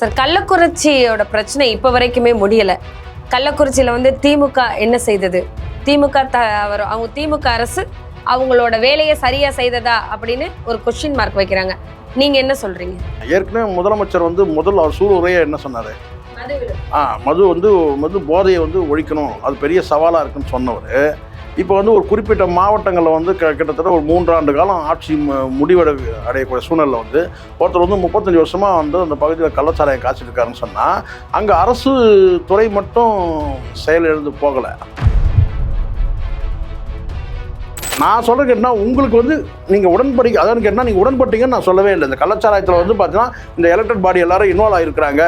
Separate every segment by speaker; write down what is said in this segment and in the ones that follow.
Speaker 1: Sir கள்ளக்குறிச்சியோட பிரச்சனை இப்போ வரைக்குமே முடியல. கள்ளக்குறிச்சியில வந்து திமுக என்ன செய்தது? திமுக த அவர் அவங்க திமுக அரசு அவங்களோட வேலையை சரியா செய்ததா அப்படின்னு ஒரு கொஸ்டின் மார்க் வைக்கிறாங்க. நீங்க என்ன சொல்றீங்க?
Speaker 2: ஏற்கனவே முதலமைச்சர் வந்து முதல் அவர் சூளுரையே என்ன சொன்னார்? ஆ மது வந்து மது போதையை வந்து ஒழிக்கணும். அது பெரிய சவாலாக இருக்குன்னு சொன்னவர். இப்போ வந்து ஒரு குறிப்பிட்ட மாவட்டங்களில் வந்து க கிட்டத்தட்ட ஒரு மூன்றாண்டு காலம் ஆட்சி முடிவடை அடையக்கூடிய சூழ்நிலை வந்து ஒருத்தர் வந்து முப்பத்தஞ்சு வருஷமாக வந்து அந்த பகுதியில் கள்ளச்சாராயம் காய்ச்சிட்ருக்காருன்னு சொன்னால் அங்கே அரசு துறை மட்டும் செயலிழந்து போகலை. நான் சொல்கிறது கேட்டால் உங்களுக்கு வந்து நீங்கள் உடன்படி அதான் கேட்டால் நீங்கள் உடன்பட்டீங்கன்னு நான் சொல்லவே இல்லை. இந்த கள்ளச்சாராயத்தில் வந்து பார்த்தீங்கன்னா இந்த எலக்டட் பாடி எல்லாரும் இன்வால்வ் ஆகிருக்கிறாங்க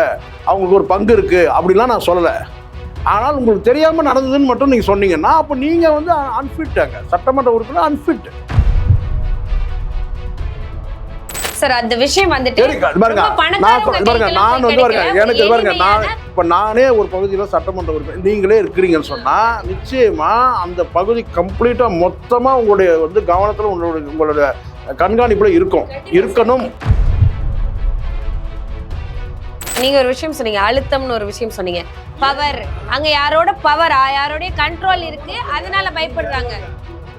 Speaker 2: அவங்களுக்கு ஒரு பங்கு இருக்குது அப்படிலாம் நான் சொல்லலை. ஆனால் உங்களுக்கு தெரியாமல் நடந்ததுன்னு மட்டும் நீங்கள் சொன்னீங்கன்னா அப்போ நீங்கள் வந்து அன்ஃபிட்டாங்க சட்டமன்ற உறுப்பினர் அன்ஃபிட்
Speaker 1: சார் அந்த விஷயம் வந்துட்டு
Speaker 2: பாருங்க. நான் வந்து பாருங்க. எனக்கு பாருங்க. நான் இப்போ நானே ஒரு பகுதியில் சட்டமன்ற உறுப்பினர். நீங்களே இருக்கிறீங்கன்னு சொன்னால் நிச்சயமா அந்த பகுதி கம்ப்ளீட்டாக மொத்தமாக உங்களுடைய வந்து கவனத்தில் உங்களுடைய உங்களுடைய கண்காணிப்பில் இருக்கும். இருக்கணும்.
Speaker 1: நீங்க ஒரு விஷயம் சொன்னீங்க அழுத்தம்னு ஒரு விஷயம் சொன்னீங்க. பவர் அங்க யாரோட பவர் யாரோடைய கண்ட்ரோல் இருக்கு அதனால பயப்படுறாங்க.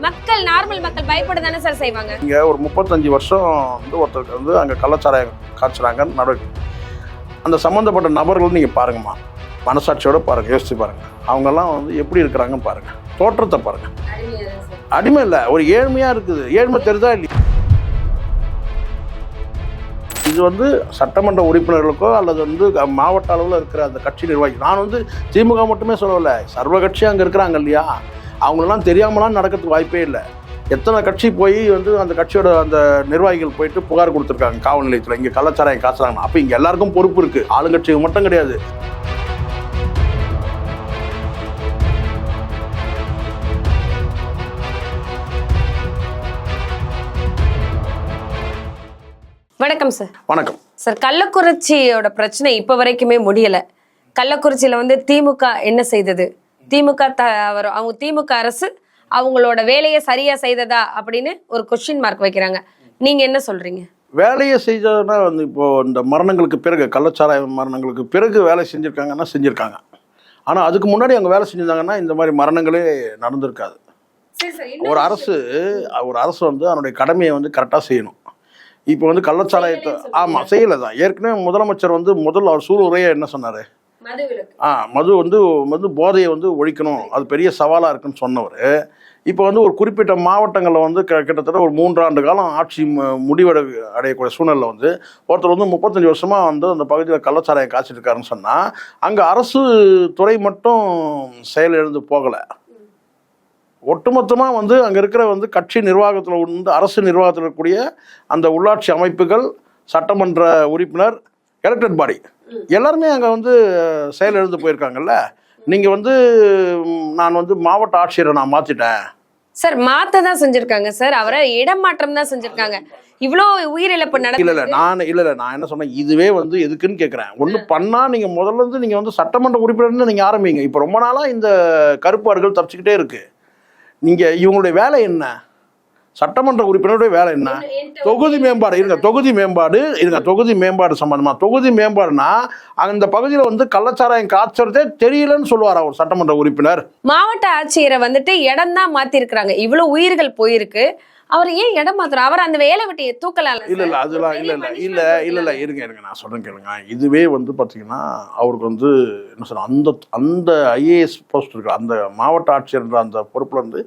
Speaker 1: மக்கள் நார்மல் மக்கள் பயப்பட தானே சார் செய்வாங்க?
Speaker 2: இங்கே ஒரு முப்பத்தஞ்சு வருஷம் வந்து ஒருத்தருக்கு வந்து அங்கே கள்ளச்சாராயம் காய்ச்சுறாங்க நடவடிக்கை அந்த சம்மந்தப்பட்ட நபர்கள் நீங்கள் பாருங்கம்மா. மனசாட்சியோட பாருங்க யோசிச்சு பாருங்க. அவங்கெல்லாம் வந்து எப்படி இருக்கிறாங்கன்னு பாருங்க. தோற்றத்தை பாருங்க. அடிமை இல்லை ஒரு ஏழ்மையா இருக்குது. ஏழ்மை தெரிதா இல்லையா? இது வந்து சட்டமன்ற உறுப்பினர்களுக்கோ அல்லது வந்து மாவட்ட அளவில் இருக்கிற அந்த கட்சி நிர்வாகி நான் வந்து திமுக மட்டுமே சொல்லலை சர்வ கட்சி அங்கே இருக்கிறாங்க இல்லையா? அவங்களெல்லாம் தெரியாமலாம் நடக்கிறதுக்கு வாய்ப்பே இல்லை. எத்தனை கட்சி போய் வந்து அந்த கட்சியோட அந்த நிர்வாகிகள் போயிட்டு புகார் கொடுத்துருக்காங்க காவல் நிலையத்தில். இங்கே கலாச்சாரம் காசுறாங்க. அப்போ இங்கே எல்லாருக்கும் பொறுப்பு இருக்குது ஆளுங்கட்சிக்கு மட்டும் கிடையாது.
Speaker 1: வணக்கம் சார்
Speaker 2: வணக்கம்.
Speaker 1: சார் கள்ளக்குறிச்சியோட பிரச்சனை இப்போ வரைக்குமே முடியல. கள்ளக்குறிச்சியில வந்து திமுக என்ன செய்தது? திமுக த அவங்க திமுக அரசு அவங்களோட வேலையை சரியா செய்ததா அப்படின்னு ஒரு கொஸ்டின் மார்க் வைக்கிறாங்க. நீங்க என்ன சொல்றீங்க?
Speaker 2: வேலையை செஞ்சதுன்னா வந்து இப்போ இந்த மரணங்களுக்கு பிறகு கள்ளச்சாராய மரணங்களுக்கு பிறகு வேலை செஞ்சுருக்காங்கன்னா செஞ்சுருக்காங்க. ஆனால் அதுக்கு முன்னாடி அவங்க வேலை செஞ்சிருந்தாங்கன்னா இந்த மாதிரி மரணங்களே நடந்திருக்காது. ஒரு அரசு ஒரு அரசு வந்து அதனுடைய கடமையை வந்து கரெக்டாக செய்யணும். இப்போ வந்து கள்ளச்சாராயத்தை ஆமாம் செய்யலை தான் ஏற்கனவே முதலமைச்சர் வந்து முதல் அவர் சூளுரையே என்ன சொன்னார்? ஆ மது வந்து மது போதையை வந்து ஒழிக்கணும். அது பெரிய சவாலாக இருக்குன்னு சொன்னவர். இப்போ வந்து ஒரு குறிப்பிட்ட மாவட்டங்களில் வந்து க கிட்டத்தட்ட ஒரு மூன்றாண்டு காலம் ஆட்சி முடிவடை அடையக்கூடிய சூழ்நிலை வந்து ஒருத்தர் வந்து முப்பத்தஞ்சு வருஷமாக வந்து அந்த பகுதியில் கள்ளச்சாராயம் காய்ச்சிட்டு இருக்காருன்னு சொன்னால் அங்கே அரசு துறை மட்டும் செயலிழந்து போகலை. ஒட்டுமொத்தமாக வந்து அங்கே இருக்கிற வந்து கட்சி நிர்வாகத்தில் வந்து அரசு நிர்வாகத்தில் இருக்கக்கூடிய அந்த உள்ளாட்சி அமைப்புகள் சட்டமன்ற உறுப்பினர் எலக்டட் பாடி எல்லாருமே அங்கே வந்து செயலிழந்து போயிருக்காங்கல்ல? நீங்கள் வந்து நான் வந்து மாவட்ட ஆட்சியரை நான் மாற்றிட்டேன்
Speaker 1: சார் மாத்த தான் செஞ்சிருக்காங்க சார். அவரை இடமாற்றம் தான் செஞ்சிருக்காங்க. இவ்வளோ உயிரிழப்பு
Speaker 2: இல்லை
Speaker 1: நடக்குது
Speaker 2: இல்லை நான் இல்லை இல்லை நான் என்ன சொன்னேன்? இதுவே வந்து எதுக்குன்னு கேட்குறேன் ஒன்று பண்ணால் நீங்கள் முதல்ல இருந்து நீங்கள் வந்து சட்டமன்ற உறுப்பினர்னு நீங்கள் ஆரம்பிங்க. இப்போ ரொம்ப நாளாக இந்த கருப்பாடுகள் தப்பிச்சுக்கிட்டே இருக்கு. நீங்கள் இவங்களுடைய வேலை என்ன? சட்டமன்ற உறுப்பினருடைய வேலை என்ன? தொகுதி மேம்பாடு இருங்க தொகுதி மேம்பாடு இருங்க தொகுதி மேம்பாடு சம்பந்தமா தொகுதி மேம்பாடுனா அந்த பகுதியில் வந்து கள்ளச்சாராயம் காய்ச்சறதே தெரியலன்னு சொல்லுவாரா ஒரு சட்டமன்ற உறுப்பினர்?
Speaker 1: மாவட்ட ஆட்சியரை வந்துட்டு இடம் தான் மாத்திருக்கிறாங்க. இவ்வளவு உயிர்கள் போயிருக்கு. அவர் ஏன் இடம் மாத்துறோம் அவர் அந்த வேலை விட்டு தூக்கலாம்ல
Speaker 2: இல்ல இல்ல அதெல்லாம் இல்ல இல்ல இல்ல இல்ல இல்ல இருங்க இருங்க நான் சொல்றேன் கேளுங்க. இதுவே வந்து பாத்தீங்கன்னா அவருக்கு வந்து என்ன சொல்ற அந்த அந்த ஐஏஎஸ் போஸ்ட் இருக்கு. அந்த மாவட்ட ஆட்சியர்ன்ற அந்த பொறுப்புல இருந்து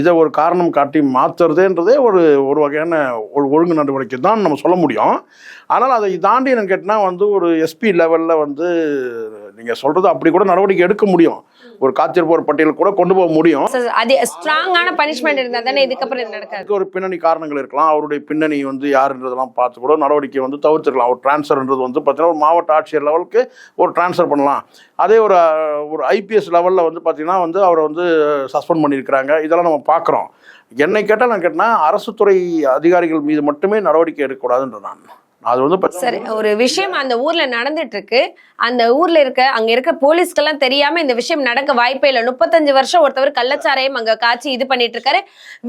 Speaker 2: இதை ஒரு காரணம் காட்டி மாத்துறதேன்றதே ஒரு ஒரு வகையான ஒரு ஒழுங்கு நடவடிக்கை தான் நம்ம சொல்ல முடியும். ஆனால் அதை தாண்டி என்ன கேட்டினா வந்து ஒரு எஸ்பி லெவல்ல வந்து நீங்க சொல்றது அப்படி கூட நடவடிக்கை எடுக்க முடியும். ஒரு காத்திருப்போர் பட்டியல் கூட கொண்டு போக முடியும்.
Speaker 1: அது ஸ்ட்ராங்கான பனிஷ்மெண்ட் இருந்தா தானே இதுக்கப்புறம் இது நடக்காது.
Speaker 2: ஒரு பின்னணி காரணங்கள் இருக்கலாம். அவருடைய பின்னணி வந்து யாருன்றதெல்லாம் பார்த்து கூட நடவடிக்கை வந்து தவிர்த்துக்கலாம். ஒரு டிரான்ஸ்ஃபர்ன்றது வந்து பார்த்தீங்கன்னா ஒரு மாவட்ட ஆட்சியர் லெவலுக்கு ஒரு டிரான்ஸ்ஃபர் பண்ணலாம். அதே ஒரு ஒரு ஐபிஎஸ் லெவலில் வந்து பார்த்தீங்கன்னா வந்து அவரை வந்து சஸ்பெண்ட் பண்ணியிருக்கிறாங்க. இதெல்லாம் நம்ம பார்க்குறோம். என்னை கேட்டால் நான் கேட்டேன்னா அரசு துறை அதிகாரிகள் மீது மட்டுமே நடவடிக்கை எடுக்கக்கூடாதுன்ற நான் அது வந்து
Speaker 1: சரி ஒரு விஷயம் அந்த ஊர்ல நடந்துட்டு இருக்கு அந்த ஊர்ல இருக்க அங்க இருக்க போலீஸ்க்கெல்லாம் தெரியாம இந்த விஷயம் நடக்க வாய்ப்பே இல்லை. முப்பத்தஞ்சு வருஷம் ஒருத்தவர் கள்ளச்சாராயம் அங்க காய்ச்சி இது பண்ணிட்டு இருக்காரு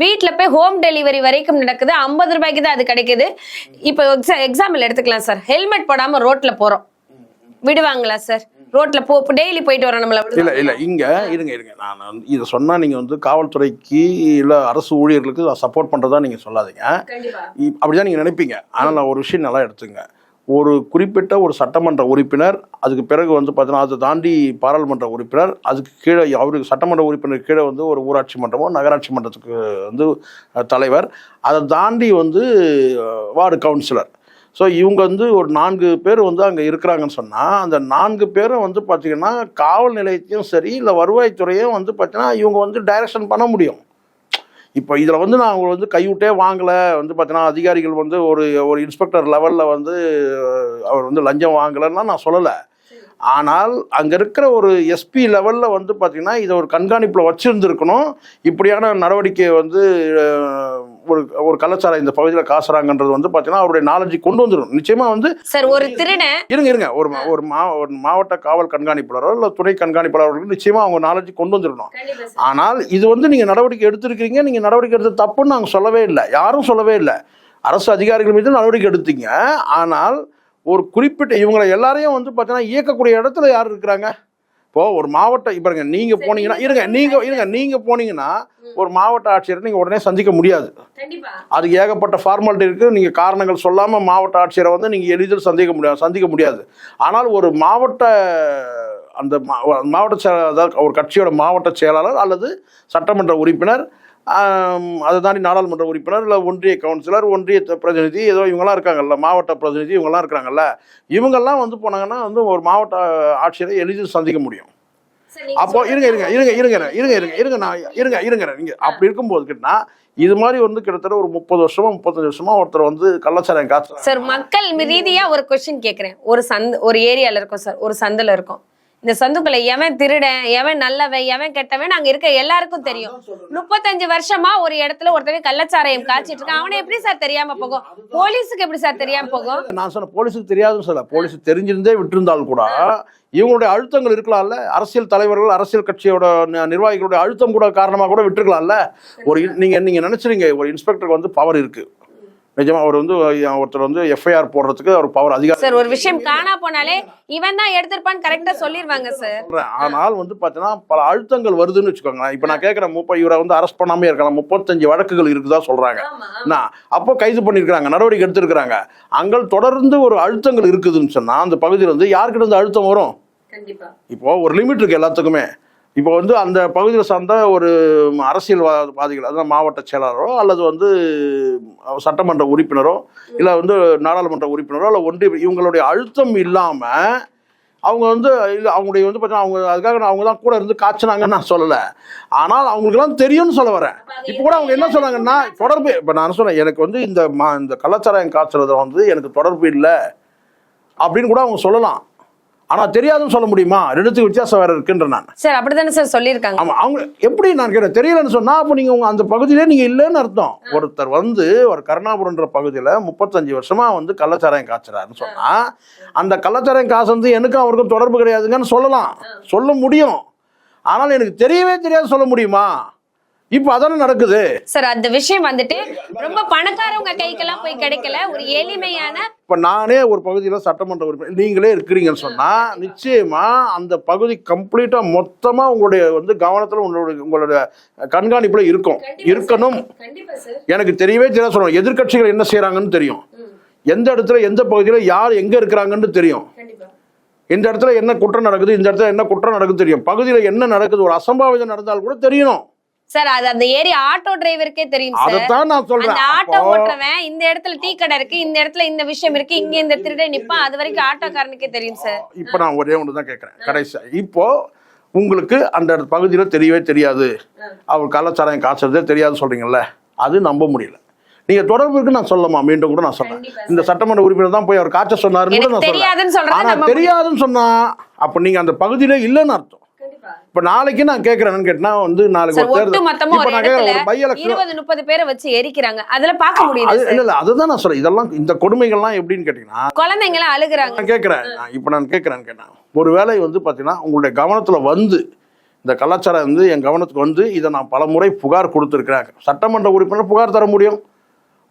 Speaker 1: வீட்ல போய் ஹோம் டெலிவரி வரைக்கும் நடக்குது. ஐம்பது ரூபாய்க்கு தான் அது கிடைக்குது. இப்போ எக்ஸாம்பிள் எடுத்துக்கலாம் சார் ஹெல்மெட் போடாம ரோட்ல போறோம். விடுவாங்களா சார் ரோட்ல போ டெய்லி போயிட்டு வரோம் நம்மள
Speaker 2: இல்ல? இல்ல இங்க இருங்க இருங்க. நான் இதை சொன்னா நீங்க வந்து காவல்துறைக்கு இல்ல அரசு ஊழியர்களுக்கு சப்போர்ட் பண்றதா நீங்க சொல்லாதீங்க. அப்படிதான் நீங்க நினைப்பீங்க. ஆனால் நான் ஒரு விஷயம் நல்லா எடுத்துங்க. ஒரு குறிப்பிட்ட ஒரு சட்டமன்ற உறுப்பினர் அதுக்கு பிறகு வந்து பார்த்தீங்கன்னா அதை தாண்டி பாராளுமன்ற உறுப்பினர் அதுக்கு கீழே அவருக்கு சட்டமன்ற உறுப்பினர் கீழே வந்து ஒரு ஊராட்சி மன்றமோ நகராட்சி மன்றத்துக்கு வந்து தலைவர். அதை தாண்டி வந்து வார்டு கவுன்சிலர் ஸோ இவங்க வந்து ஒரு நான்கு பேர் வந்து அங்கே இருக்கிறாங்கன்னு சொன்னால் அந்த நான்கு பேரும் வந்து பார்த்திங்கன்னா காவல் நிலையத்தையும் சரி இல்லை வருவாய்த்துறையும் வந்து பார்த்தீங்கன்னா இவங்க வந்து டைரக்ஷன் பண்ண முடியும். இப்போ இதில் வந்து நான் அவங்க வந்து கைவிட்டே வாங்கலை. வந்து பார்த்தீங்கன்னா அதிகாரிகள் வந்து ஒரு ஒரு இன்ஸ்பெக்டர் லெவலில் வந்து அவர் வந்து லஞ்சம் வாங்கலைன்னா நான் சொல்லலை. ஆனால் அங்கே இருக்கிற ஒரு எஸ்பி லெவலில் வந்து பார்த்தீங்கன்னா இதை ஒரு கண்காணிப்பில் வச்சுருந்துருக்கணும். இப்படியான நடவடிக்கை வந்து ஒரு ஒரு கலாச்சாரம் இந்த பகுதியில் காசுறாங்கன்றது வந்து பார்த்தீங்கன்னா அவருடைய நாலேஜ் கொண்டு வந்துடும் நிச்சயமாக வந்து
Speaker 1: சார் ஒரு திருடன்
Speaker 2: இருங்க இருங்க. ஒரு ஒரு மா ஒரு மாவட்ட காவல் கண்காணிப்பாளரோ இல்லை துணை கண்காணிப்பாளர்களுக்கு நிச்சயமாக அவங்க நாலேஜ் கொண்டு வந்துடணும் ஆனால் இது வந்து நீங்கள் நடவடிக்கை எடுத்திருக்கிறீங்க. நீங்கள் நடவடிக்கை எடுத்து தப்புன்னு நாங்கள் சொல்லவே இல்லை. யாரும் சொல்லவே இல்லை. அரசு அதிகாரிகள் மீது நடவடிக்கை எடுத்தீங்க. ஆனால் ஒரு குறிப்பிட்ட இவங்களை எல்லாரையும் வந்து பார்த்தீங்கன்னா இயக்கக்கூடிய இடத்துல யார் இருக்கிறாங்க? இப்போ ஒரு மாவட்ட இப்போ இருங்க நீங்க போனீங்கன்னா இருங்க நீங்க இருங்க நீங்க போனீங்கன்னா ஒரு மாவட்ட ஆட்சியரை நீங்க உடனே சந்திக்க முடியாது. அதுக்கு ஏகப்பட்ட ஃபார்மாலிட்டி இருக்கு நீங்க காரணங்கள் சொல்லாம மாவட்ட ஆட்சியரை வந்து நீங்க எளிதில் சந்திக்க முடியாது சந்திக்க முடியாது. ஆனால் ஒரு மாவட்ட அந்த மாவட்ட செயலாளர் ஒரு கட்சியோட மாவட்ட செயலாளர் அல்லது சட்டமன்ற உறுப்பினர் அதை தாண்டி நாடாளுமன்ற உறுப்பினர் இல்லை ஒன்றிய கவுன்சிலர் ஒன்றிய பிரதிநிதி ஏதோ இவங்கெல்லாம் இருக்காங்கல்ல மாவட்ட பிரதிநிதி இவங்கெல்லாம் இருக்காங்கல்ல இவங்கெல்லாம் வந்து போனாங்கன்னா வந்து ஒரு மாவட்ட ஆட்சியரை எளிதில் சந்திக்க முடியும். அப்போ இருங்க இருங்க இருங்க இருங்க இருங்க இருங்க இருங்க நான் இருங்க இருங்க நீங்க அப்படி இருக்கும்போது கிட்டனா இது மாதிரி வந்து கிட்டத்தட்ட ஒரு முப்பது வருஷமா முப்பத்தஞ்சு வருஷமா ஒருத்தர் வந்து கள்ளச்சாராயம் காய்ச்சல்
Speaker 1: சார் மக்கள் ரீதியா ஒரு கொஸ்டின் கேக்குறேன். ஒரு சந்த் ஒரு ஏரியால இருக்கோம் சார். ஒரு சந்துல இருக்கோம். இந்த சந்துக்குள்ள எவன் திருடன் எவன் நல்லவன் எவன் கெட்டவன் அங்க இருக்க எல்லாருக்கும் தெரியும். முப்பத்தஞ்சு வருஷமா ஒரு இடத்துல ஒருத்தவன் கள்ளச்சாராயம் காய்ச்சிட்டு இருக்கான். அவனை எப்படி சார் தெரியாம போகும்? போலீஸுக்கு எப்படி சார் தெரியாம போகும்?
Speaker 2: நான் சொன்ன போலீஸுக்கு தெரியாதுன்னு சொல்ல போலீஸுக்கு தெரிஞ்சிருந்தே விட்டிருந்தால் கூட இவங்களுடைய அழுத்தங்கள் இருக்கலாம்ல. அரசியல் தலைவர்கள் அரசியல் கட்சியோட நிர்வாகிகளுடைய அழுத்தம் கூட காரணமா கூட விட்டுருக்கலாம்ல. ஒரு நீங்க நீங்க நினைச்சிருங்க ஒரு இன்ஸ்பெக்டருக்கு வந்து பவர் இருக்கு. நிஜமா அவர் வந்து ஒருத்தர் வந்து எஃப்ஐஆர் போடுறதுக்கு அவர் பவர் அதிகாரம்
Speaker 1: சார் ஒரு விஷயம் காணா போனாலே இவன் தான் எடுத்திருப்பான்னு கரெக்டா சொல்லிருவாங்க சார்.
Speaker 2: ஆனால் வந்து பார்த்தீங்கன்னா பல அழுத்தங்கள் வருதுன்னு வச்சுக்கோங்களேன். இப்போ நான் கேட்குறேன் முப்ப இவரை வந்து அரெஸ்ட் பண்ணாமே இருக்கலாம். முப்பத்தஞ்சு வழக்குகள் இருக்குதா சொல்றாங்க. நான் அப்போ கைது பண்ணியிருக்கிறாங்க நடவடிக்கை எடுத்திருக்கிறாங்க. அங்கே தொடர்ந்து ஒரு அழுத்தங்கள் இருக்குதுன்னு சொன்னா அந்த பகுதியில் வந்து யாருக்கிட்ட இருந்து அழுத்தம் வரும்?
Speaker 1: கண்டிப்பா.
Speaker 2: இப்போ ஒரு லிமிட் இருக்கு எல்லாத்துக்குமே. இப்போ வந்து அந்த பகுதியில் சார்ந்த ஒரு அரசியல்வாதிகள் அதாவது மாவட்ட செயலாளரோ அல்லது வந்து சட்டமன்ற உறுப்பினரோ இல்லை வந்து நாடாளுமன்ற உறுப்பினரோ இல்லை ஒன்றிய இவங்களுடைய அழுத்தம் இல்லாமல் அவங்க வந்து இல்லை அவங்களுடைய வந்து பார்த்தீங்கன்னா அவங்க அதுக்காக நான் அவங்க தான் கூட இருந்து காய்ச்சினாங்கன்னு நான் சொல்லலை. ஆனால் அவங்களுக்குலாம் தெரியும்னு சொல்ல வரேன். இப்போ கூட அவங்க என்ன சொன்னாங்கன்னா தொடர்பு இப்போ நான் சொன்னேன் எனக்கு வந்து இந்த மா இந்த கலாச்சாரம் காய்ச்சறத வந்து எனக்கு தொடர்பு இல்லை அப்படின்னு கூட அவங்க சொல்லலாம். ஆனால் தெரியாதுன்னு சொல்ல முடியுமா? ரெண்டுத்துக்கு வித்தியாசம் வேற இருக்குன்ற நான்.
Speaker 1: சார் அப்படித்தானே சார் சொல்லியிருக்காங்க?
Speaker 2: ஆமா அவங்க எப்படி நான் கேட்டேன்? தெரியலன்னு சொன்னா அப்போ நீங்க உங்க அந்த பகுதியிலே நீங்க இல்லைன்னு அர்த்தம். ஒருத்தர் வந்து ஒரு கருணாபுரம்ன்ற பகுதியில முப்பத்தஞ்சு வருஷமா வந்து கள்ளச்சாராயம் காய்ச்சறாருன்னு சொன்னா அந்த கள்ளச்சாராயம் காசு வந்து எனக்கும் அவருக்கும் தொடர்பு கிடையாதுங்கன்னு சொல்லலாம். சொல்ல முடியும். ஆனால் எனக்கு தெரியவே தெரியாது சொல்ல முடியுமா? இப்போ அதானே நடக்குது.
Speaker 1: சார் அந்த விஷயம் வந்துட்டு ரொம்ப பணக்காரவங்க கைக்கெல்லாம் போய் கிடைக்கல. ஒரு எளிமையான
Speaker 2: இப்போ நானே ஒரு பகுதியில் சட்டமன்ற உறுப்பினர். நீங்களே இருக்கிறீங்கன்னு சொன்னா நிச்சயமா அந்த பகுதி கம்ப்ளீட்டா மொத்தமா உங்களுடைய வந்து கவனத்துல உங்களுடைய உங்களுடைய கண்காணிப்புல இருக்கும். இருக்கணும். எனக்கு தெரியவே தெரியாது சொல்லணும் எதிர்க்கட்சிகள் என்ன செய்றாங்கன்னு தெரியும். எந்த இடத்துல எந்த பகுதியில் யார் எங்க இருக்கிறாங்கன்னு தெரியும். இந்த இடத்துல என்ன குற்றம் நடக்குது இந்த இடத்துல என்ன குற்றம் நடக்குது தெரியும். பகுதியில் என்ன நடக்குது ஒரு அசம்பாவிதம் நடந்தால் கூட தெரியணும்.
Speaker 1: சார் அது அந்த ஏரியா ஆட்டோ டிரைவருக்கே தெரியும் சார்.
Speaker 2: அதைத்தான் நான் சொல்றேன்.
Speaker 1: அந்த ஆட்டோ ஓட்டுறவன் இந்த இடத்துல டீ கடை இருக்கு இந்த இடத்துல இந்த விஷயம் இருக்கு இங்க இந்த திருடை நிப்பான் அது வரைக்கும் ஆட்டோக்காரனுக்கே தெரியும் சார்.
Speaker 2: இப்போ நான் ஒரே ஒன்று தான் கேட்குறேன் கடைசியா. இப்போ உங்களுக்கு அந்த பகுதியில் தெரியவே தெரியாது. அவர் கலாச்சாரம் காய்ச்சறதே தெரியாது சொல்றீங்கல்ல. அது நம்ப முடியல. நீங்க தொடர்பு இருக்குன்னு நான் சொல்லமா மீண்டும் கூட நான் சொல்றேன். இந்த சட்டமன்ற உறுப்பினர் தான் போய் அவர் காய்ச்ச சொன்னாருன்னு கூட நான் சொல்றேன். ஆனா தெரியாதுன்னு சொன்னா அப்ப நீங்க அந்த பகுதியில இல்லைன்னு அர்த்தம். இப்ப நாளைக்கு நான் கேட்கறேன்னு கேட்டா வந்து நாளைக்கு ஒரு பை எலெக்ஷன்
Speaker 1: முப்பது பேரை வச்சு எரிக்கிறாங்க. அதுல பார்க்க முடியுது
Speaker 2: இல்ல இல்ல அதுதான் நான் சொல்றேன். இதெல்லாம் இந்த கொடுமைகள்லாம் எப்படின்னு கேட்டீங்கன்னா
Speaker 1: குழந்தைங்க எல்லாம் அழுகுறாங்க.
Speaker 2: நான் கேட்குறேன் இப்போ நான் கேட்குறேன்னு கேட்டேன். ஒரு வேளை வந்து பார்த்தீங்கன்னா உங்களுடைய கவனத்தில் வந்து இந்த கலாச்சாரம் வந்து என் கவனத்துக்கு வந்து இதை நான் பல முறை புகார் கொடுத்துருக்கிறேன். சட்டமன்ற உறுப்பினர் புகார் தர முடியும்.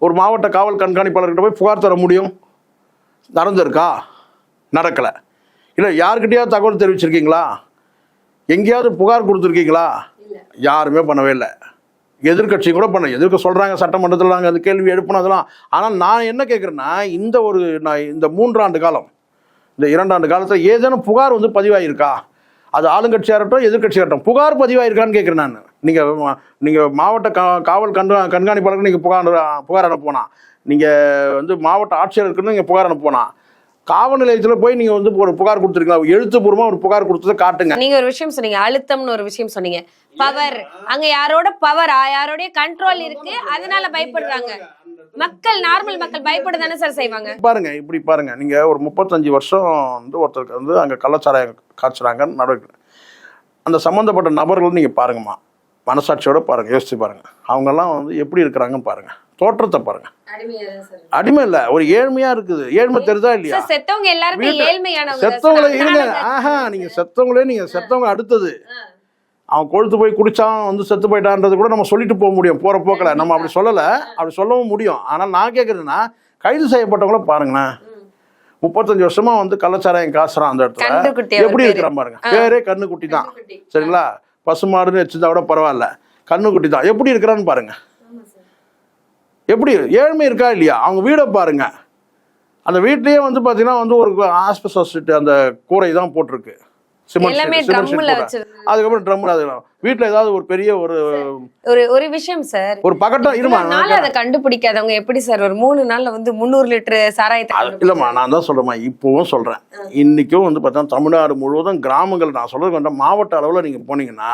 Speaker 2: ஒரு மாவட்ட காவல் கண்காணிப்பாளர்கிட்ட போய் புகார் தர முடியும். நடந்திருக்கா? நடக்கலை. இல்லை யாருக்கிட்டயாவது தகவல் தெரிவிச்சிருக்கீங்களா? எங்கேயாவது புகார் கொடுத்துருக்கீங்களா? யாருமே பண்ணவே இல்லை. எதிர்க்கட்சி கூட பண்ண எதிர்க்க சொல்கிறாங்க சட்டமன்றத்தில் நாங்கள் அந்த கேள்வி எழுப்பணும் அதெல்லாம். ஆனால் நான் என்ன கேட்குறேன்னா இந்த ஒரு நான் இந்த மூன்றாண்டு காலம் இந்த இரண்டாண்டு காலத்தில் ஏதேனும் புகார் வந்து பதிவாயிருக்கா? அது ஆளுங்கட்சியாக இருக்கட்டும் எதிர்க்கட்சியாக இருக்கட்டும் புகார் பதிவாயிருக்கான்னு கேட்குறேன் நான். நீங்கள் நீங்கள் மாவட்ட கா காவல் கண்கா கண்காணிப்பாளருக்கு நீங்கள் புகார் புகார் அனுப்பலாம் நீங்கள் வந்து மாவட்ட ஆட்சியருக்கு நீங்கள் புகார் அனுப்பலாம் காவல் நிலையத்தில் போய் நீங்கள் வந்து ஒரு புகார் கொடுத்துருக்கீங்களா எழுத்துப்பூர்வமாக ஒரு புகார் கொடுத்ததை காட்டுங்க.
Speaker 1: நீங்க ஒரு விஷயம் சொன்னீங்க. அழுத்தம்னு ஒரு விஷயம் சொன்னீங்க. பவர் அங்க யாரோட பவர் யாரோடைய கண்ட்ரோல் இருக்கு. அதனால பயப்படுறாங்க. மக்கள் நார்மல் மக்கள் பயப்பட தானே சார் செய்வாங்க?
Speaker 2: பாருங்க இப்படி பாருங்க. நீங்க ஒரு முப்பத்தஞ்சு வருஷம் வந்து ஒருத்தருக்கு வந்து அங்க கள்ளச்சாராயம் காய்ச்சுறாங்கன்னு நடவடிக்கை அந்த சம்மந்தப்பட்ட நபர்கள் நீங்க பாருங்கம்மா. மனசாட்சியோட பாருங்க. யோசிச்சு பாருங்க. அவங்கெல்லாம் வந்து எப்படி இருக்கிறாங்கன்னு பாருங்க. தோற்றத்தை பாருங்க. அடிமை இல்ல ஒரு ஏழ்மையா இருக்குது. ஏழ்மை தெரியுதா இல்லையா?
Speaker 1: செத்தவங்க எல்லாருமே
Speaker 2: செத்தவங்களே. இருங்க. ஆஹா நீங்க செத்தவங்களே நீங்க செத்தவங்க அடுத்தது. அவன் கொழுத்து போய் குடிச்சான் வந்து செத்து போயிட்டான்றது கூட நம்ம சொல்லிட்டு போக முடியும். போற போக்கில். நம்ம அப்படி சொல்லலை. அப்படி சொல்லவும் முடியும். ஆனால் நான் கேட்குறேன்னா கைது செய்யப்பட்டவங்கள பாருங்களேன் முப்பத்தஞ்சு வருஷமா வந்து கள்ளச்சாராயம் காசுறான் அந்த இடத்துல. எப்படி
Speaker 1: பேரு.
Speaker 2: இருக்கிறான் பாருங்க. பேரே கண்ணுக்குட்டி தான். சரிங்களா? பசுமாடுன்னு வச்சிருந்தா கூட பரவாயில்ல. கண்ணுக்குட்டி தான். எப்படி இருக்கிறான்னு பாருங்க. எப்படி ஏழ்மை இருக்கா இல்லையா? அவங்க வீடை பாருங்க. அந்த வீட்லேயே வந்து பார்த்தீங்கன்னா வந்து ஒரு ஆஸ்பெஸ்டாஸ் அந்த கூரை தான் போட்டிருக்கு. அதுக்கப்புறம் ட்ரம் அது வீட்டுல ஏதாவது ஒரு பெரிய ஒரு
Speaker 1: ஒரு ஒரு விஷயம் சார்.
Speaker 2: ஒரு பக்கட்டம் இருமா
Speaker 1: நாள் அதை கண்டுபிடிக்காதவங்க எப்படி சார் ஒரு மூணு நாள்ல வந்து முந்நூறு லிட்டர் சாராயத்தை
Speaker 2: இல்லைம்மா நான் தான் சொல்கிறேம்மா இப்போவும் சொல்கிறேன் இன்றைக்கும் வந்து பார்த்தா தமிழ்நாடு முழுவதும் கிராமங்கள் நான் சொல்கிறது வந்து மாவட்ட அளவில் நீங்கள் போனீங்கன்னா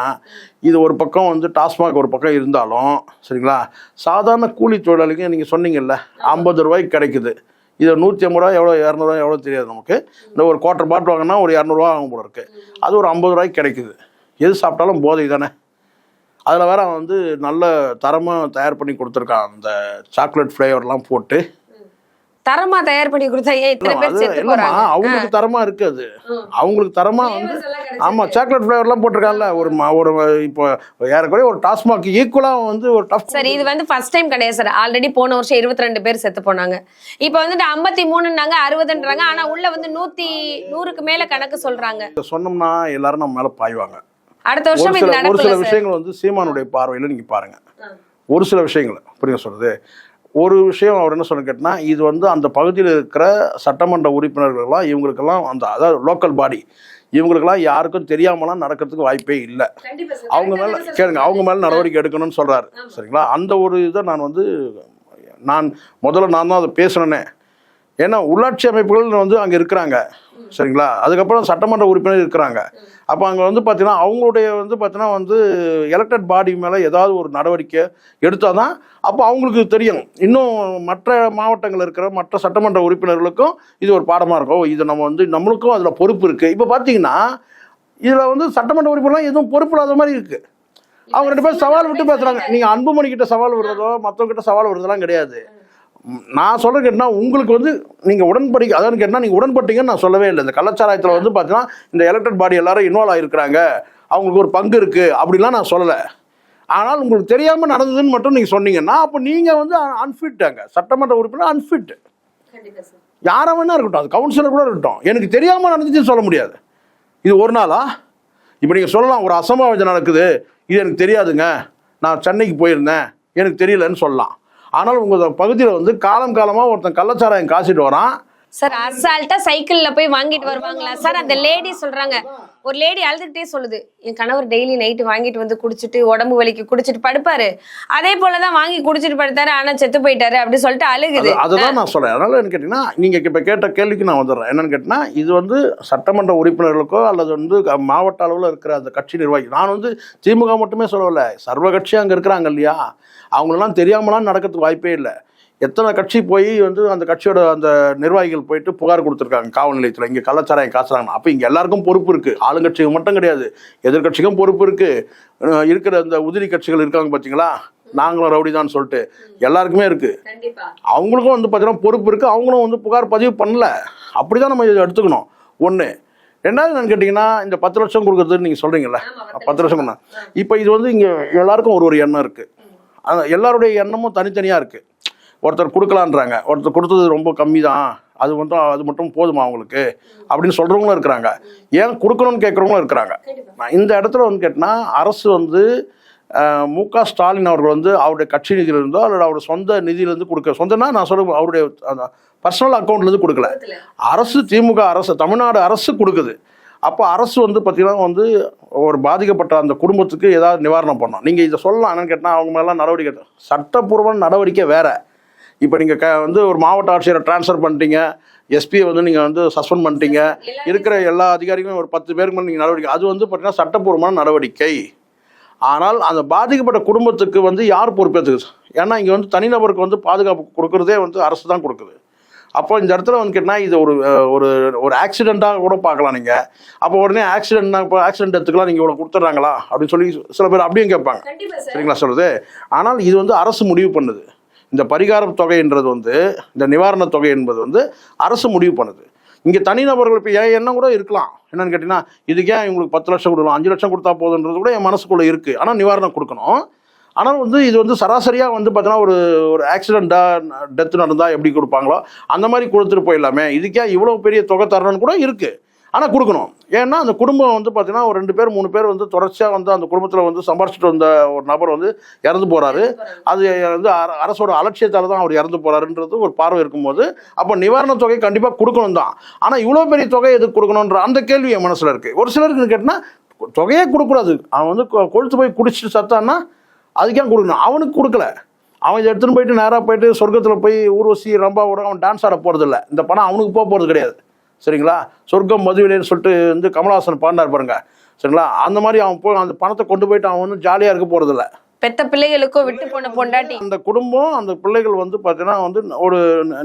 Speaker 2: இது ஒரு பக்கம் வந்து டாஸ்மாக் ஒரு பக்கம் இருந்தாலும் சரிங்களா? சாதாரண கூலி தொழிலாளிங்க நீங்கள் சொன்னீங்கல்ல ஐம்பது ரூபாய்க்கு கிடைக்குது. இது நூற்றி ஐம்பது ரூபா எவ்வளோ இரநூறுவா எவ்வளோ தெரியாது நமக்கு. இந்த ஒரு குவார்ட்டர் பாட்டில் வாங்கினா ஒரு இரநூறுவா ஆகும் போல இருக்கு. அது ஒரு ஐம்பது ரூபாய்க்கு கிடைக்குது. எது சாப்பிட்டாலும் போதை தானே. அதில் வேற அவன் வந்து நல்ல தரமாக தயார் பண்ணி கொடுத்துருக்கான் அந்த சாக்லேட் ஃப்ளேவர்லாம் போட்டு.
Speaker 1: தரமா தயார் பண்ணி கொடுத்தா ஏன் இத்தனை பேர் செத்து போறாங்க?
Speaker 2: அவங்களுக்கு தரமா இருக்கு அது அவங்களுக்கு தரமா வந்து ஆமா சாக்லேட் ஃபிளேவர்லாம் போட்டிருக்காங்கல்ல ஒரு ஒரு இப்போ ஏறக்குறைய ஒரு டாஸ்மாக் ஈக்குவலா வந்து ஒரு டஃப்
Speaker 1: சார் இது வந்து ஃபர்ஸ்ட் டைம் கிடையாது சார் ஆல்ரெடி போன வருஷம் இருபத்தி ரெண்டு பேர் செத்து போனாங்க. இப்போ வந்துட்டு ஐம்பத்தி மூணுன்னாங்க அறுபதுன்றாங்க. ஆனா உள்ள வந்து நூத்தி நூறுக்கு மேல கணக்கு சொல்றாங்க.
Speaker 2: சொன்னோம்னா எல்லாரும் நம்ம மேல பாய்வாங்க.
Speaker 1: அடுத்த வருஷம்
Speaker 2: ஒரு சில விஷயங்கள் வந்து சீமானுடைய பார்வையில நீங்க பாருங்க. ஒரு சில விஷயங்கள் புரியுங்க சொல்றது? ஒரு விஷயம் அவர் என்ன சொன்ன கேட்டினா இது வந்து அந்த பகுதியில் இருக்கிற சட்டமன்ற உறுப்பினர்கள்லாம் இவங்களுக்கெல்லாம் அந்த அதாவது லோக்கல் பாடி இவங்களுக்கெல்லாம் யாருக்கும் தெரியாமலாம் நடக்கிறதுக்கு வாய்ப்பே இல்லை. அவங்க மேல கேளுங்க அவங்க மேல நடவடிக்கை எடுக்கணும்னு சொல்றாரு. சரிங்களா? அந்த ஒரு இதை நான் வந்து நான் முதல்ல நான் தான் அதை பேசுனேனே. ஏன்னா உள்ளாட்சி அமைப்புகள் வந்து அங்கே இருக்கிறாங்க. சரிங்களா? அதுக்கப்புறம் சட்டமன்ற உறுப்பினர் இருக்கிறாங்க. அப்போ அங்கே வந்து பார்த்தீங்கன்னா அவங்களுடைய வந்து பார்த்தீங்கன்னா வந்து எலெக்டட் பாடி மேலே ஏதாவது ஒரு நடவடிக்கை எடுத்தால் தான் அப்போ அவங்களுக்கு தெரியும். இன்னும் மற்ற மாவட்டங்கள் இருக்கிற மற்ற சட்டமன்ற உறுப்பினர்களுக்கும் இது ஒரு பாடமாக இருக்கும். இது நம்ம வந்து நம்மளுக்கும் அதில் பொறுப்பு இருக்குது இப்போ பார்த்தீங்கன்னா இதில் வந்து சட்டமன்ற உறுப்பினர்லாம் எதுவும் பொறுப்பு இல்லாத மாதிரி இருக்குது அவங்க ரெண்டு பேரும் சவால் விட்டு பேசுகிறாங்க நீங்கள் அன்புமணி கிட்ட சவால் விடுறதோ மற்றவங்க கிட்ட சவால் விடுறதெல்லாம் கிடையாது. நான் சொல்றது கேட்டா உங்களுக்கு வந்து நீங்க உடன்படி அதாவது கேட்டா நீங்க உடன்பட்டீங்கன்னு நான் சொல்லவே இல்லை. இந்த கள்ளச்சாராயத்துல வந்து பாத்தீங்கன்னா இந்த எலெக்டட் பாடி எல்லாரும் இன்வால்வ் ஆயிருக்கிறாங்க. அவங்களுக்கு ஒரு பங்கு இருக்கு. அப்படிலாம் நான் சொல்லலை. ஆனால் உங்களுக்கு தெரியாம நடந்ததுன்னு மட்டும் நீங்க சொன்னீங்கன்னா அப்போ நீங்க வந்து அன்ஃபிட்டாங்க சட்டமன்ற உறுப்பினர் அன்ஃபிட் யாரா வேணா இருக்கட்டும். அது கவுன்சிலர் கூட இருக்கட்டும். எனக்கு தெரியாம நடந்துச்சுன்னு சொல்ல முடியாது. இது ஒரு நாளா? இப்போ நீங்கள் சொல்லலாம் ஒரு அசம்பாவிதம் நடக்குது. இது எனக்கு தெரியாதுங்க. நான் சென்னைக்கு போயிருந்தேன். எனக்கு தெரியலன்னு சொல்லலாம். ஆனால் உங்கள் பகுதியில் வந்து காலம் காலமாக ஒருத்தன் கள்ளச்சாராயம் காசிட்டு வரான்.
Speaker 1: சார் அசால்ட்டா சைக்கிள்ல போய் வாங்கிட்டு வருவாங்களா? சார் அந்த லேடி சொல்றாங்க. ஒரு லேடி அழுதுகிட்டே சொல்லுது. என் கணவர் டெய்லி நைட்டு வாங்கிட்டு வந்து குடிச்சிட்டு உடம்பு வலிக்கு குடிச்சிட்டு படுப்பாரு. அதே போலதான் வாங்கி குடிச்சிட்டு படுத்தாரு. ஆனா செத்து போயிட்டாரு. அப்படி சொல்லிட்டு அழுகுது.
Speaker 2: அது அதுதான் நான் சொல்றேன். அதனால என்ன கேட்டீங்கன்னா நீங்க இப்ப கேட்ட கேள்விக்கு நான் வந்துடுறேன். என்னன்னு கேட்டீங்கன்னா இது வந்து சட்டமன்ற உறுப்பினர்களுக்கோ அல்லது வந்து மாவட்ட அளவில் இருக்கிற அந்த கட்சி நிர்வாகி நான் வந்து திமுக மட்டுமே சொல்லல சர்வ கட்சி அங்க இருக்கிறாங்க இல்லையா? அவங்களெல்லாம் தெரியாமலாம் நடக்கிறதுக்கு வாய்ப்பே இல்லை. எத்தனை கட்சி போய் வந்து அந்த கட்சியோட அந்த நிர்வாகிகள் போயிட்டு புகார் கொடுத்துருக்காங்க. காவல் நிலையத்தில். இங்கே கள்ளச்சாராயம் காசுறாங்க அப்போ இங்கே எல்லாருக்கும் பொறுப்பு இருக்கு. ஆளுங்கட்சிக்கு மட்டும் கிடையாது. எதிர்க்கட்சிக்கும் பொறுப்பு இருக்கு. அஹ் இருக்கிற அந்த உதிரி கட்சிகள் இருக்காங்க பார்த்தீங்களா நாங்களும் ரவுடி தான் சொல்லிட்டு எல்லாருக்குமே இருக்கு. அவங்களுக்கும் வந்து பார்த்தீங்கன்னா பொறுப்பு இருக்குது அவங்களும் வந்து புகார் பதிவு பண்ணல. அப்படி தான் நம்ம இதை எடுத்துக்கணும். ஒன்று ரெண்டாவது என்னன்னு கேட்டிங்கன்னா இந்த பத்து லட்சம் கொடுக்குறதுன்னு நீங்கள் சொல்கிறீங்கல்ல பத்து லட்சம் பண்ணா இப்போ இது வந்து இங்கே எல்லாருக்கும் ஒரு ஒரு எண்ணம் இருக்குது எல்லாருடைய எண்ணமும் தனித்தனியாக இருக்குது ஒருத்தர் கொடுக்கலான்றாங்க. ஒருத்தர் கொடுத்தது ரொம்ப கம்மி தான் அது மட்டும் அது மட்டும் போதுமா அவங்களுக்கு அப்படின்னு சொல்கிறவங்களும் இருக்கிறாங்க. ஏன் கொடுக்கணும்னு கேட்குறவங்களும் இருக்கிறாங்க. நான் இந்த இடத்துல வந்து கேட்டினா அரசு வந்து மு க ஸ்டாலின் அவர்கள் வந்து அவருடைய கட்சி நிதியிலிருந்தோ அல்லது அவருடைய சொந்த நிதியிலிருந்து கொடுக்க சொந்தனா நான் சொல்ல அவருடைய அந்த பர்சனல் அக்கௌண்ட்லேருந்து கொடுக்கல. அரசு திமுக அரசு தமிழ்நாடு அரசு கொடுக்குது. அப்போ அரசு வந்து பார்த்தீங்கன்னா வந்து ஒரு பாதிக்கப்பட்ட அந்த குடும்பத்துக்கு ஏதாவது நிவாரணம் பண்ணணும். நீங்கள் இதை சொல்லலாம் என்னன்னு கேட்டால் அவங்க மேலாம் நடவடிக்கை. சட்டப்பூர்வ நடவடிக்கை வேற. இப்போ நீங்கள் க வந்து ஒரு மாவட்ட ஆட்சியரை ட்ரான்ஸ்ஃபர் பண்ணிட்டீங்க. எஸ்பியை வந்து நீங்கள் வந்து சஸ்பெண்ட் பண்ணிட்டீங்க. இருக்கிற எல்லா அதிகாரிகளும் ஒரு பத்து பேருக்கு மேலே நீங்கள் நடவடிக்கை அது வந்து பார்த்தீங்கன்னா சட்டப்பூர்வமான நடவடிக்கை. ஆனால் அந்த பாதிக்கப்பட்ட குடும்பத்துக்கு வந்து யார் பொறுப்பேற்றுக்கு ஏன்னா இங்கே வந்து தனிநபருக்கு வந்து பாதுகாப்பு கொடுக்குறதே வந்து அரசு தான் கொடுக்குது. அப்போ இந்த இடத்துல வந்து கேட்டால் இது ஒரு ஒரு ஒரு ஆக்சிடெண்ட்டாக கூட பார்க்கலாம் நீங்கள் அப்போ உடனே ஆக்சிடென்ட்னா இப்போ ஆக்சிடென்ட் எடுத்துக்கலாம் நீங்கள் இவ்வளோ கொடுத்துட்றாங்களா? அப்படின்னு சொல்லி சில பேர் அப்படியும் கேட்பாங்க. சரிங்களா சொல்றது? ஆனால் இது வந்து அரசு முடிவு பண்ணுது. இந்த பரிகாரம் தொகைன்றது வந்து இந்த நிவாரணத் தொகை என்பது வந்து அரசு முடிவு பண்ணுது. இங்கே தனிநபர்கள் இப்போ ஏன் எண்ணம் கூட இருக்கலாம். என்னன்னு கேட்டிங்கன்னா இதுக்கு ஏன் இவங்களுக்கு பத்து லட்சம் கொடுக்கலாம் அஞ்சு லட்சம் கொடுத்தா போதுன்றது கூட என் மனசுக்குள்ளே இருக்குது ஆனால் நிவாரணம் கொடுக்கணும். ஆனால் வந்து இது வந்து சராசரியாக வந்து பார்த்தீங்கன்னா ஒரு ஒரு ஆக்சிடெண்ட்டாக டெத்து நடந்தால் எப்படி கொடுப்பாங்களோ அந்த மாதிரி கொடுத்துட்டு போயிடலாமே. இதுக்கே இவ்வளோ பெரிய தொகை தரணும்னு கூட இருக்குது ஆனால் கொடுக்கணும். ஏன்னா அந்த குடும்பம் வந்து பார்த்தீங்கன்னா ஒரு ரெண்டு பேர் மூணு பேர் வந்து தொடர்ச்சியாக வந்து அந்த குடும்பத்தில் வந்து சம்பாரிச்சிட்டு வந்த ஒரு நபர் வந்து இறந்து போகிறாரு அது வந்து அர- அரசோட அலட்சியத்தால் தான் அவர் இறந்து போகிறாருன்றது ஒரு பார்வை இருக்கும்போது அப்போ நிவாரணத் தொகை கண்டிப்பாக கொடுக்கணும் தான். ஆனால் இவ்வளோ பெரிய தொகை எதுக்கு கொடுக்கணுன்ற அந்த கேள்வி என் மனசில் இருக்குது ஒரு சிலருக்கு கேட்டால் தொகையே கொடுக்கக்கூடாது. அவன் வந்து கொ- கொழுத்து போய் குடிச்சிட்டு சத்தான்னா அதுக்கே கொடுக்கணும்? அவனுக்கு கொடுக்கல. அவன் இதை எடுத்துன்னு போயிட்டு நேராக போயிட்டு சொர்க்கத்தில் போய் ஊர்வசி ரம்பாவோட அவன் டான்ஸ் ஆட போகிறதில்ல இந்த பணம் அவனுக்கு போக போகிறது கிடையாது. சரிங்களா? சொர்க்கம் மதுவிலேன்னு சொல்லிட்டு வந்து கமலஹாசன் பாடினார் பாருங்க. சரிங்களா? அந்த மாதிரி அவன் போய் அந்த பணத்தை கொண்டு போயிட்டு அவன் வந்து ஜாலியாக இருக்க போகிறதில்ல
Speaker 1: பெத்த பிள்ளைகளுக்கோ விட்டு போன பொண்டாட்டி.
Speaker 2: அந்த குடும்பம் அந்த பிள்ளைகள் வந்து பார்த்தீங்கன்னா வந்து ஒரு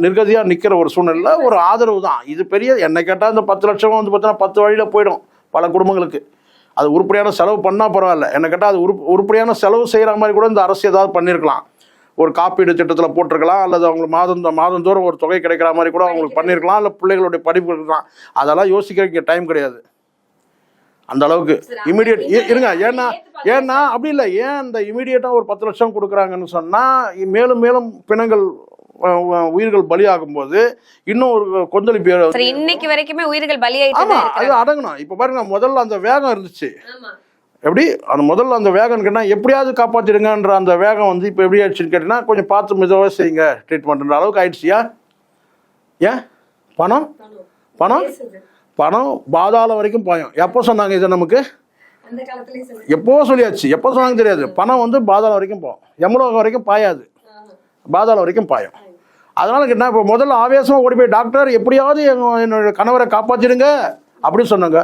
Speaker 2: நிர்கதியாக நிற்கிற ஒரு சூழ்நிலை ஒரு ஆதரவு தான். இது பெரிய என்னை கேட்டால் இந்த பத்து லட்சம் வந்து பார்த்தீங்கன்னா பத்து வழியில் போயிடும் பல குடும்பங்களுக்கு. அது உருப்படியான செலவு பண்ணால் பரவாயில்ல. என்னை கேட்டால் அது உருப் உருப்படியான செலவு செய்கிற மாதிரி கூட இந்த அரசு ஏதாவது பண்ணியிருக்கலாம் ஒரு காப்பீடு திட்டத்தில் போட்டிருக்கலாம் அல்லது அவங்களுக்கு மாதம் மாதந்தோறும் ஒரு தொகை கிடைக்கிற மாதிரி கூட அவங்களுக்கு பண்ணியிருக்கலாம் இல்லை பிள்ளைகளுடைய படிப்பு இருக்கலாம் அதெல்லாம் யோசிக்க டைம் கிடையாது. அந்த அளவுக்கு இமீடியட் இருங்க ஏன்னா ஏன்னா அப்படி இல்லை. ஏன் இந்த இமீடியட்டாக ஒரு பத்து லட்சம் கொடுக்குறாங்கன்னு சொன்னால் மேலும் மேலும் பிணங்கள் உயிர்கள் பலியாகும் போது இன்னும் ஒரு கொந்தளிப்பு
Speaker 1: இன்னைக்கு வரைக்குமே உயிர்கள் பலியாயிட்டு
Speaker 2: ஆமா அது. அடங்கணும். இப்போ பாருங்க முதல்ல அந்த வேகம் இருந்துச்சு. எப்படி? அந்த முதல்ல அந்த வேகம் கேட்டால் எப்படியாவது காப்பாற்றிடுங்கன்ற அந்த வேகம் வந்து இப்போ எப்படி ஆயிடுச்சுன்னு கேட்டிங்கன்னா கொஞ்சம் பார்த்து மிதவாக செய்யுங்க ட்ரீட்மெண்ட்ன்ற அளவுக்கு ஆயிடுச்சியா ஏன்? பணம்? பணம்? பணம் பாதாள வரைக்கும் பாயும். எப்போ சொன்னாங்க இதை நமக்கு? எப்போ சொல்லியாச்சு? எப்போ சொன்னாங்க தெரியாது. பணம் வந்து பாதாள வரைக்கும் போகும் எமலோகம் வரைக்கும் பாயாது. பாதாள வரைக்கும் பாயும். அதனால என்ன இப்போ முதல்ல ஆவேசமாக ஓடி போய் டாக்டர் எப்படியாவது என்னோட கணவரை காப்பாற்றிடுங்க அப்படின்னு சொன்னாங்க.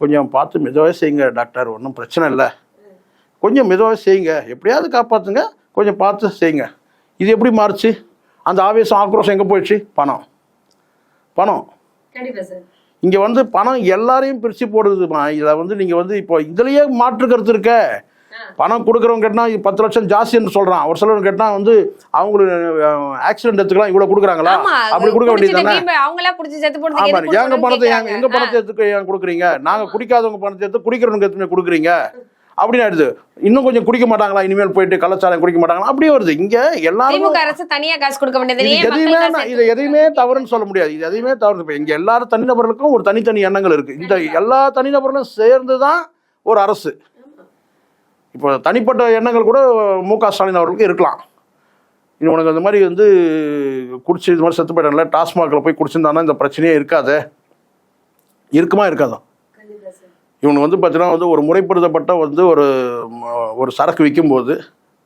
Speaker 2: கொஞ்சம் பார்த்து மெதுவாக செய்யுங்க டாக்டர். ஒன்றும் பிரச்சனை இல்லை. கொஞ்சம் மெதுவாக செய்யுங்க. எப்படியாவது காப்பாற்றுங்க கொஞ்சம் பார்த்து செய்யுங்க. இது எப்படி மாறுச்சு? அந்த ஆவேசம் ஆக்ரோஷம் எங்கே போயிடுச்சு? பணம். பணம். இங்கே வந்து பணம் எல்லாரையும் பிரித்து போடுதுமா இதில் வந்து நீங்கள் வந்து இப்போ இதுலேயே மாற்று கருத்து இருக்க. பணம் கொடுக்குறவங்க கேட்டால் பத்து லட்சம் ஜாஸ்தின்னு சொல்கிறான் ஒரு சிலர் கேட்டால் வந்து அவங்களுக்கு ஆக்சிடென்ட் எடுத்துக்கலாம் இவ்வளோ கொடுக்குறாங்களா? அப்படி கொடுக்க வேண்டியது தானே
Speaker 1: குடிச்சிட்டு அவங்களா குடிச்சு செத்து போறதுக்கு
Speaker 2: ஆமா
Speaker 1: எதுக்கு
Speaker 2: எங்க
Speaker 1: கொடுக்கணும்னு
Speaker 2: பணத்தை எங்க எங்க
Speaker 1: கேக்குறாங்க.
Speaker 2: பணத்தை எடுத்துக்க ஏன் கொடுக்குறீங்க? நாங்க குடிக்காதவங்க பணத்தை எடுத்து குடிக்கிறவங்க எடுத்து கொடுக்குறீங்க? அப்படின்னு ஆயிடுது. இன்னும் கொஞ்சம் குடிக்க மாட்டாங்களா? இனிமேல் போயிட்டு கள்ளச்சாரம் குடிக்க மாட்டாங்களா? அப்படியே வருது. இங்க எல்லாரும்
Speaker 1: அரசு தனியா காசு கொடுக்க வேண்டியது
Speaker 2: எதையுமே இது எதையுமே தவறுன்னு சொல்ல முடியாது. இது எதையுமே தவறு இங்க எல்லாரும் தனிநபர்களுக்கும் ஒரு தனித்தனி எண்ணங்கள் இருக்கு. இந்த எல்லா தனிநபர்களும் சேர்ந்து தான் ஒரு அரசு. இப்போ தனிப்பட்ட எண்ணங்கள் கூட மு க ஸ்டாலின் அவர்களுக்கு இருக்கலாம். இது உனக்கு அந்த மாதிரி வந்து குடிச்சு இது மாதிரி செத்து போயிட்டான்ல டாஸ்மாகில் போய் குடிச்சிருந்தானா இந்த பிரச்சனையே இருக்காதே. இருக்குமா இருக்காதா? இவனு வந்து பார்த்தீங்கன்னா வந்து ஒரு முறைப்படுத்தப்பட்ட வந்து ஒரு ஒரு சரக்கு விற்கும்போது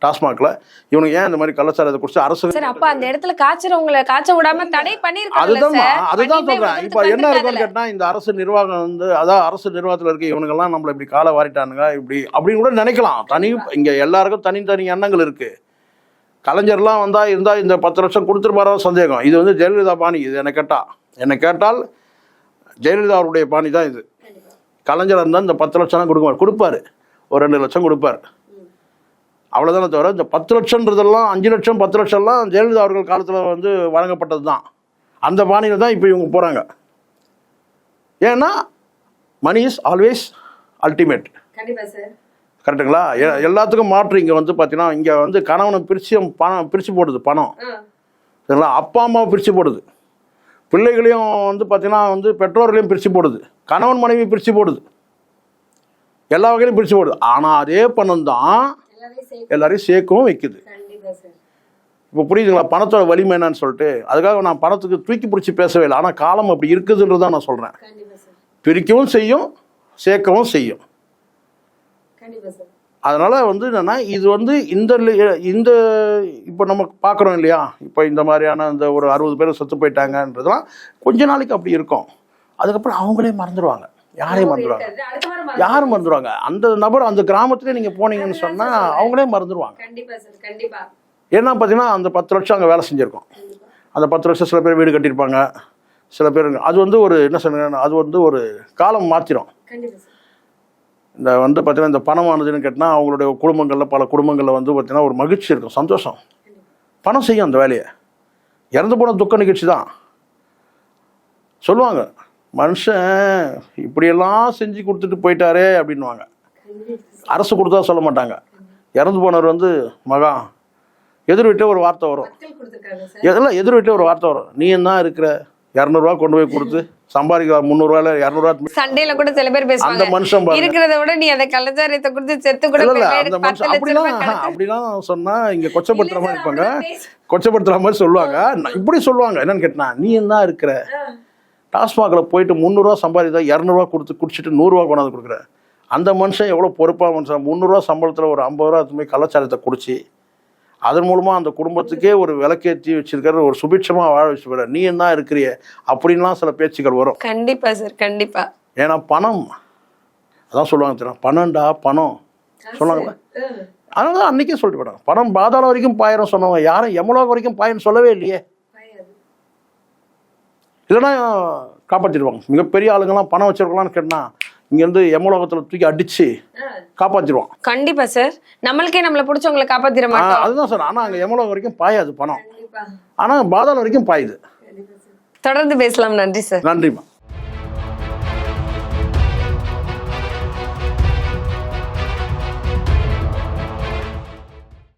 Speaker 2: டாஸ்மாகில். இவனுக்கு ஏன் இந்த மாதிரி கள்ளச்சாரத்தை குடிச்சு அரசு
Speaker 1: அப்ப அந்த இடத்துல காய்ச்சறவங்களை காய்ச்ச விடாம தடை பண்ணிருக்காங்க
Speaker 2: அதுதான் அதுதான் சொல்றேன். இப்போ என்ன இருக்குன்னு கேட்டா இந்த அரசு நிர்வாகம் வந்து அதான் அரசு நிர்வாகத்தில் இருக்க இவனுங்கெல்லாம் நம்மளை இப்படி காலை வாரிட்டானுங்க இப்படி அப்படின்னு கூட நினைக்கலாம். தனி இங்க எல்லாருக்கும் தனித்தனி எண்ணங்கள் இருக்கு. கலைஞர்லாம் வந்தா இருந்தா இந்த பத்து லட்சம் கொடுத்துருப்பாரோ சந்தேகம். இது வந்து ஜெயலலிதா பாணி இது என்னை கேட்டா. என்னை கேட்டால் ஜெயலலிதா அவருடைய பாணி தான் இது. கலைஞர் இருந்தால் இந்த பத்து லட்சம் கொடுக்குவார் கொடுப்பாரு. ஒரு ரெண்டு லட்சம் கொடுப்பார். அவ்வளோதானே தவிர இந்த பத்து லட்சம்ன்றதெல்லாம் அஞ்சு லட்சம் பத்து லட்சம்லாம் ஜெயலலிதா அவர்கள் காலத்தில் வந்து வழங்கப்பட்டது தான் அந்த பாணியில் தான் இப்போ இவங்க போகிறாங்க ஏன்னா மணி இஸ் ஆல்வேஸ் அல்டிமேட் கரெக்டுங்களா எல்லாத்துக்கும் மாற்று இங்கே வந்து பார்த்தீங்கன்னா இங்கே வந்து கணவனை பிரித்து பணம் பிரித்து போடுது பணம். சரிங்களா? அப்பா அம்மாவை பிரித்து போடுது. பிள்ளைகளையும் வந்து பார்த்தீங்கன்னா வந்து பெற்றோர்களையும் பிரித்து போடுது. கணவன் மனைவி பிரித்து போடுது. எல்லா வகையிலும் பிரித்து போடுது. ஆனால் அதே பணம் தான் எல்லாரையும் சேர்க்கவும் வைக்குது. இப்போ புரியுதுங்களா? பணத்தோட வலிமை என்னன்னு சொல்லிட்டு அதுக்காக நான் பணத்துக்கு தூக்கி பிடிச்சி பேசவே இல்லை. ஆனால் காலம் அப்படி இருக்குதுன்றது தான் நான் சொல்கிறேன் பிரிக்கவும் செய்யும் சேர்க்கவும் செய்யும். அதனால் வந்து என்னென்னா இது வந்து இந்த இந்த இப்போ நம்ம பார்க்குறோம் இல்லையா? இப்போ இந்த மாதிரியான இந்த ஒரு அறுபது பேர் செத்து போயிட்டாங்கன்றதெல்லாம் கொஞ்ச நாளைக்கு அப்படி இருக்கும். அதுக்கப்புறம் அவங்களே மறந்துடுவாங்க. யாரையும் மறந்துடுவாங்க. யாரும் மறந்துடுவாங்க. அந்த நபர் அந்த கிராமத்திலே நீங்கள் போனீங்கன்னு சொன்னால் அவங்களே மறந்துடுவாங்க. ஏன்னா பார்த்தீங்கன்னா அந்த பத்து லட்சம் அங்கே வேலை செஞ்சுருக்கோம். அந்த பத்து லட்சம் சில பேர் வீடு கட்டியிருப்பாங்க. சில பேர் அது வந்து ஒரு என்ன சொல்லுங்க அது வந்து ஒரு காலம் மாற்றிடும் இந்த வந்து பார்த்தீங்கன்னா இந்த பணமானதுன்னு கேட்டால் அவங்களுடைய குடும்பங்களில் பல குடும்பங்களில் வந்து பார்த்தீங்கன்னா ஒரு மகிழ்ச்சி இருக்கும் சந்தோஷம். பணம் செய்யும் அந்த வேலையை. இறந்து போன துக்க நிகழ்ச்சி தான். சொல்லுவாங்க. மனுஷன் இப்படியெல்லாம் செஞ்சு கொடுத்துட்டு போயிட்டாரே அப்படின்வாங்க அரசு கொடுத்தா சொல்ல மாட்டாங்க. இறந்து போனவர் வந்து மகா எதிர் வீட்டே ஒரு வார்த்தை வரும். எதெல்லாம் எதிர் வீட்டே ஒரு வார்த்தை வரும். நீ என்ன இருக்கிற? இரநூறுவா கொண்டு போய் கொடுத்து சம்பாதிக்க முந்நூறுவாயில் இரநூறுவா
Speaker 1: சண்டேல கூட சில பேர்
Speaker 2: அந்த
Speaker 1: பேசுவாங்க
Speaker 2: மனுஷன் பாருங்க.
Speaker 1: இருக்கிறத விட நீ அந்த கள்ளச்சாரியத்தை கொடுத்து செத்து கூட.
Speaker 2: அந்த மனுஷன் அப்படிலாம் அப்படிலாம் சொன்னா இங்க கொச்சப்படுத்துற மாதிரி இருப்பாங்க. கொச்சப்படுத்துற மாதிரி சொல்லுவாங்க. இப்படி சொல்லுவாங்க. என்னன்னு கேட்டா நீ என்ன இருக்கிற? டாஸ்மாகில் போயிட்டு முந்நூறுரூவா சம்பாதித்தா இரநூறுவா கொடுத்து குடிச்சிட்டு நூறுரூவா கொண்டாந்து கொடுக்குற. அந்த மனுஷன் எவ்வளோ பொறுப்பாக மனுஷன்? முந்நூறுரூவா சம்பளத்தில் ஒரு ஐம்பது ரூபா போய் கலாச்சாரத்தை குடிச்சு அதன் மூலமாக அந்த குடும்பத்துக்கே ஒரு விளக்கேற்றி வச்சிருக்கிற ஒரு சுபிட்சமாக வாழ வச்சு போயிட நீ என்ன இருக்கிறிய? அப்படின்லாம் சில பேச்சுக்கள் வரும்.
Speaker 1: கண்டிப்பா சார் கண்டிப்பா.
Speaker 2: ஏன்னா பணம். அதான் சொல்லுவாங்க தெரியும்? பணம்டா பணம். சொன்னாங்களே அதனால தான் அன்றைக்கே சொல்லிட்டு போயிட்டாங்க. பணம் பாதாளம் வரைக்கும் பாயிரம் சொன்னவங்க. யாரும் எமலோகம் வரைக்கும் பாயின்னு சொல்லவே இல்லையே. இல்லைன்னா காப்பாற்றிடுவாங்க மிகப்பெரிய ஆளுங்கெல்லாம் பணம் வச்சிருக்கலாம்னு கேட்டால் இங்கேருந்து எமலோகத்தில் தூக்கி அடித்து காப்பாற்றிடுவான்
Speaker 1: கண்டிப்பா சார். நம்மளுக்கே நம்மள பிடிச்சவங்களை காப்பாத்திர மாட்டோம்.
Speaker 2: அதுதான் சார். ஆனால் அங்கே எமலோகம் வரைக்கும் பாயாது பணம். ஆனால் பாதாளம் வரைக்கும் பாயுது.
Speaker 1: தொடர்ந்து பேசலாம். நன்றி சார்.
Speaker 2: நன்றிம்மா.